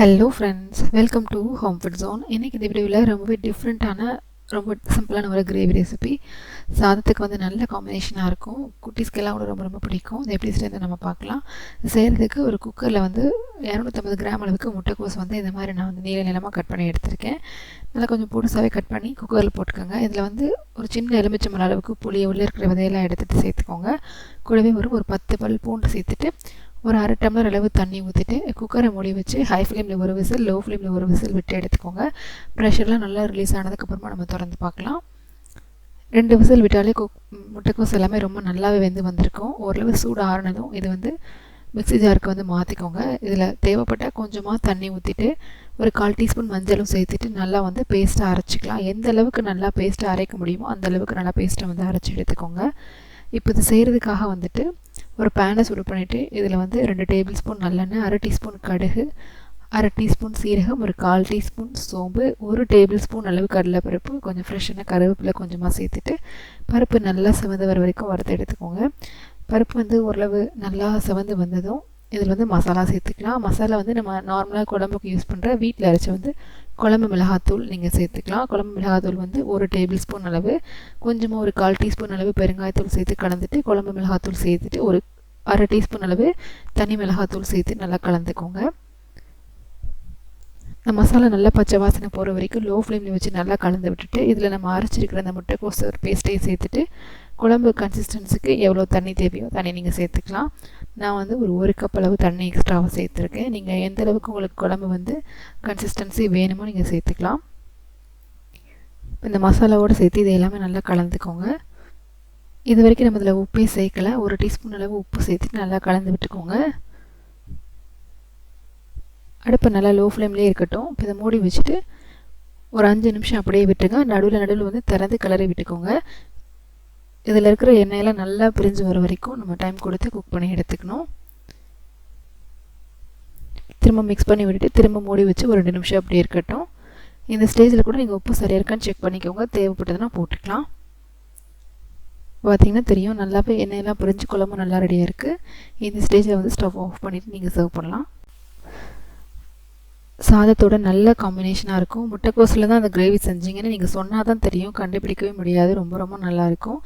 Hello friends welcome to home food zone இன்றைக்கி இந்த வீடியோவில் ரொம்பவே டிஃப்ரெண்ட்டான ரொம்ப சிம்பிளான ஒரு கிரேவி ரெசிபி சாதத்துக்கு வந்து நல்ல காம்பினேஷனாக இருக்கும். குட்டீஸ்க்கெல்லாம் கூட ரொம்ப ரொம்ப பிடிக்கும். இது எப்படி சேர்ந்து நம்ம பார்க்கலாம். செய்கிறதுக்கு ஒரு குக்கரில் வந்து இரநூத்தம்பது கிராம் அளவுக்கு முட்டைக்கோஸ் வந்து இந்த மாதிரி நான் வந்து நீள நிலமாக கட் பண்ணி எடுத்திருக்கேன். நல்லா கொஞ்சம் பொடுசாகவே கட் பண்ணி குக்கரில் போட்டுக்கோங்க. இதில் வந்து ஒரு சின்ன எலுமிச்சம்பழ அளவுக்கு புளியை உள்ளே இருக்கிற விதையெல்லாம் எடுத்துகிட்டு சேர்த்துக்கோங்க. கூடவே ஒரு ஒரு பத்து பல் பூண்டு சேர்த்துட்டு ஒரு அரை டம்ளர் அளவு தண்ணி ஊற்றிட்டு குக்கரை மூடி வச்சு ஹை ஃப்ளேமில் ஒரு விசில் லோ ஃப்ளேமில் ஒரு விசில் விட்டு எடுத்துக்கோங்க. ப்ரெஷர்லாம் நல்லா ரிலீஸ் ஆனதுக்கப்புறமா நம்ம திறந்து பார்க்கலாம். ரெண்டு விசில் விட்டாலே குக் முட்டைக்கோஸ் எல்லாமே ரொம்ப நல்லாவே வெந்து வந்திருக்கும். ஓரளவு சூடு ஆறுனதும் இது வந்து மிக்சி ஜாருக்கு வந்து மாற்றிக்கோங்க இதில் தேவைப்பட்டால் கொஞ்சமாக தண்ணி ஊற்றிட்டு ஒரு கால் டீஸ்பூன் மஞ்சளும் சேர்த்துட்டு நல்லா வந்து பேஸ்ட்டாக அரைச்சிக்கலாம். எந்த அளவுக்கு நல்லா பேஸ்ட்டாக அரைக்க முடியுமோ அந்த அளவுக்கு நல்லா பேஸ்ட்டை வந்து அரைச்சி எடுத்துக்கோங்க. இப்போ இது செய்கிறதுக்காக வந்துட்டு ஒரு பேனை சுடு பண்ணிவிட்டு இதில் வந்து ரெண்டு டேபிள் ஸ்பூன் நல்லெண்ணெய் அரை டீஸ்பூன் கடுகு அரை டீஸ்பூன் சீரகம் ஒரு கால் டீஸ்பூன் சோம்பு ஒரு டேபிள் ஸ்பூன் அளவு கடலைப்பருப்பு கொஞ்சம் ஃப்ரெஷ்ஷான கருவேப்பிலை கொஞ்சமாக சேர்த்துட்டு பருப்பு நல்லா செவந்து வர வரைக்கும் வறுத்து எடுத்துக்கோங்க. பருப்பு வந்து ஓரளவு நல்லா செவந்து வந்ததும் இதில் வந்து மசாலா சேர்த்துக்கலாம். மசாலா வந்து நம்ம நார்மலாக குழம்புக்கு யூஸ் பண்ணுற வீட்டில் அரைச்சி வந்து குழம்பு மிளகாத்தூள் நீங்கள் சேர்த்துக்கலாம். குழம்பு மிளகாத்தூள் வந்து ஒரு டேபிள் ஸ்பூன் அளவு கொஞ்சமாக ஒரு கால் டீஸ்பூன் அளவு பெருங்காயத்தூள் சேர்த்து கலந்துட்டு குழம்பு மிளகாத்தூள் சேர்த்துட்டு ஒரு அரை டீஸ்பூன் அளவு தனி மிளகாத்தூள் சேர்த்து நல்லா கலந்துக்கோங்க. இந்த மசாலா நல்லா பச்சை வாசனை போகிற வரைக்கும் லோ ஃப்ளேமில் வச்சு நல்லா கலந்து விட்டுட்டு இதில் நம்ம அரைச்சிருக்கிற அந்த முட்டைக்கோஸ் ஒரு பேஸ்ட்டையும் சேர்த்துட்டு குழம்பு கன்சிஸ்டன்ஸுக்கு எவ்வளோ தண்ணி தேவையோ தண்ணி நீங்கள் சேர்த்துக்கலாம். நான் வந்து ஒரு ஒரு கப் அளவு தண்ணி எக்ஸ்ட்ராவாக சேர்த்துருக்கேன். நீங்கள் எந்த அளவுக்கு உங்களுக்கு குழம்பு வந்து கன்சிஸ்டன்சி வேணுமோ நீங்கள் சேர்த்துக்கலாம். இந்த மசாலாவோடு சேர்த்து இது எல்லாமே நல்லா கலந்துக்கோங்க. இது வரைக்கும் நம்ம இதில் உப்பே சேர்க்கலை. ஒரு டீஸ்பூன் அளவு உப்பு சேர்த்துட்டு நல்லா கலந்து விட்டுக்கோங்க. அடுப்பை நல்லா லோ ஃப்ளேம்லேயே இருக்கட்டும். இப்போ இதை மூடி வச்சுட்டு ஒரு அஞ்சு நிமிஷம் அப்படியே விட்டுருங்க. நடுவில் நடுவில் வந்து திறந்து கிளறி விட்டுக்கோங்க. இதில் இருக்கிற எண்ணெயெல்லாம் நல்லா பிரிஞ்சு வர வரைக்கும் நம்ம டைம் கொடுத்து குக் பண்ணி எடுத்துக்கணும். திரும்ப மிக்ஸ் பண்ணி விட்டுட்டு திரும்ப மூடி வச்சு ஒரு ரெண்டு நிமிஷம் அப்படியே இருக்கட்டும். இந்த ஸ்டேஜில் கூட நீங்கள் உப்பு சரியாக இருக்கான்னு செக் பண்ணிக்கோங்க. தேவைப்பட்டதுன்னா போட்டுக்கலாம். பார்த்தீங்கன்னா தெரியும். நல்லாவே எண்ணெயெல்லாம் பிரிஞ்சு குழம்பு நல்லா ரெடியாக இருக்குது இந்த ஸ்டேஜில் வந்து ஸ்டவ் ஆஃப் பண்ணிவிட்டு நீங்கள் சர்வ் பண்ணலாம். சாதத்தோட நல்ல காம்பினேஷனாக இருக்கும். முட்டைக்கோஸில் தான் அந்த கிரேவி செஞ்சீங்கன்னு நீங்கள் சொன்னால் தான் தெரியும். கண்டுபிடிக்கவே முடியாது. ரொம்ப ரொம்ப நல்லாயிருக்கும்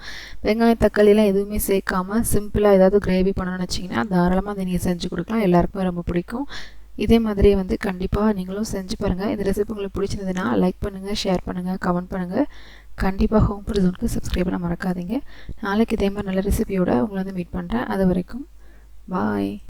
வெங்காயம் தக்காளிலாம் எதுவுமே சேர்க்காம சிம்பிளாக ஏதாவது கிரேவி பண்ணணும்னு வச்சிங்கன்னா தாராளமாக அதை நீங்கள் செஞ்சு கொடுக்கலாம். எல்லாருக்குமே ரொம்ப பிடிக்கும். இதே மாதிரியே வந்து கண்டிப்பாக நீங்களும் செஞ்சு பாருங்கள் இந்த ரெசிபி உங்களுக்கு பிடிச்சிருந்ததுன்னா லைக் பண்ணுங்கள் ஷேர் பண்ணுங்கள் கமெண்ட் பண்ணுங்கள் கண்டிப்பாக ஹோம் ஃபுட் ஜோனுக்கு சப்ஸ்கிரைப் பண்ண மறக்காதீங்க. நாளைக்கு இதே மாதிரி நல்ல ரெசிபியோட உங்களை வந்து மீட் பண்ணுறேன் அது வரைக்கும் பாய்